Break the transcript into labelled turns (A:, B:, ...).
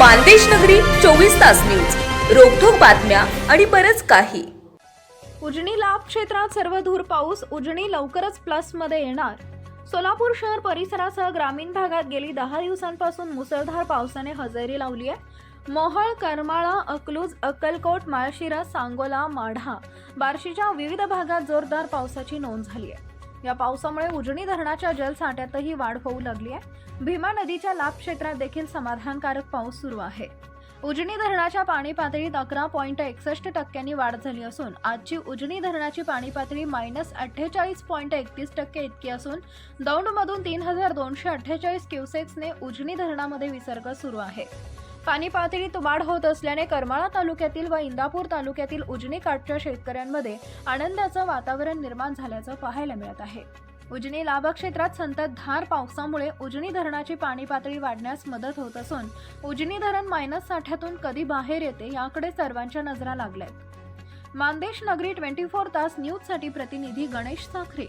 A: मानदेश नगरी चोवीस तास न्यूज. रोखोक बातम्या आणि बरच काही.
B: उजनी लाभ क्षेत्रात सर्वधूर पाऊस उजनी लवकरच प्लसमध्ये येणार. सोलापूर शहर परिसरासह ग्रामीण भागात गेली दहा दिवसांपासून मुसळधार पावसाने हजेरी लावली आहे. मोहळ करमाळा अकलूज अक्कलकोट माळशिरा सांगोला माढा बार्शीच्या विविध भागात जोरदार पावसाची नोंद झाली आहे. या पावसामुळे उजनी धरणाच्या जलसाठ्यातही वाढ होऊ लागली आहे. भीमा नदीच्या लाभ क्षेत्रात देखील समाधानकारक पाऊस सुरू आहे. उजनी धरणाच्या पाणी पातळीत अकरा पॉईंट एकसष्ट टक्क्यांनी वाढ झाली असून आजची उजनी धरणाची पाणी पातळी मायनस अठ्ठेचाळीस पॉईंट एकतीस टक्के इतकी असून दौंडमधून तीन हजार दोनशे अठ्ठेचाळीस क्युसेक्सने उजनी धरणामध्ये विसर्ग सुरू आहे. पाणी पातळीत वाढ होत असल्याने करमाळा तालुक्यातील व इंदापूर तालुक्यातील उजनी काठच्या शेतकऱ्यांमध्ये आनंदाचं वातावरण निर्माण झाल्याचं पाहायला मिळत आहे. उजनी लाभा क्षेत्रात संततधार पावसामुळे उजनी धरणाची पाणी पातळी वाढण्यास मदत होत असून उजनी धरण मायनस साठ्यातून कधी बाहेर येते याकडे सर्वांच्या नजरा लागल्यात. मानदेश नगरी ट्वेंटी फोर तास न्यूजसाठी प्रतिनिधी गणेश साखरे.